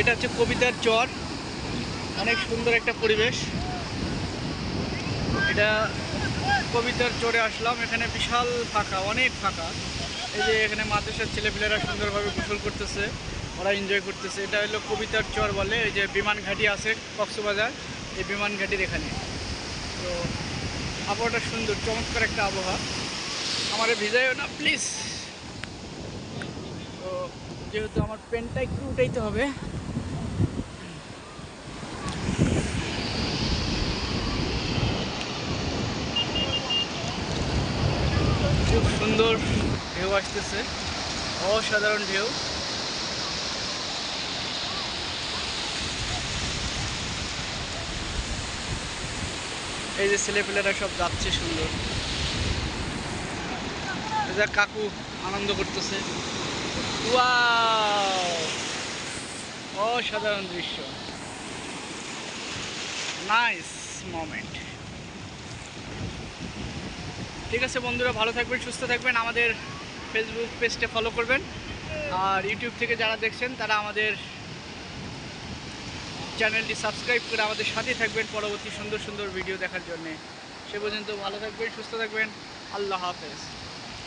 এটা হচ্ছে কবিতার চর। অনেক সুন্দর একটা পরিবেশ। এটা কবিতার চরে আসলাম, এখানে বিশাল ফাঁকা, অনেক ফাঁকা। এই যে এখানে মাদ্রাসার ছেলেপেলেরা সুন্দরভাবে গোসল করতেছে, ওরা এনজয় করতেছে। এটা হলো কবিতার চর বলে, এই যে বিমান ঘাঁটি আছে কক্সবাজার, এই বিমান ঘাটির এখানে। তো আবহাওয়াটা সুন্দর, চমৎকার একটা আবহাওয়া। আমার ভিজাইও না প্লিজ তো যেহেতু আমার পেনটা একটু উঠাইতে হবে খুব সুন্দর ঢেউ আসতেছে। অসাধারণ ঢেউ। এই যে ছেলেপেলেরা সব যাচ্ছে সুন্দর। যে কাকু আনন্দ করতেছে। অসাধারণ দৃশ্য। নাইস মোমেন্ট ঠিক আছে বন্ধুরা, ভালো থাকবেন, সুস্থ থাকবেন। আমাদের ফেসবুক পেজটা ফলো করবেন। আর ইউটিউব থেকে যারা দেখছেন, তারা আমাদের চ্যানেলটি সাবস্ক্রাইব করে আমাদের সাথে থাকবেন পরবর্তী সুন্দর সুন্দর ভিডিও দেখার জন্যে। সে পর্যন্ত ভালো থাকবেন, সুস্থ থাকবেন। আল্লাহ হাফেজ।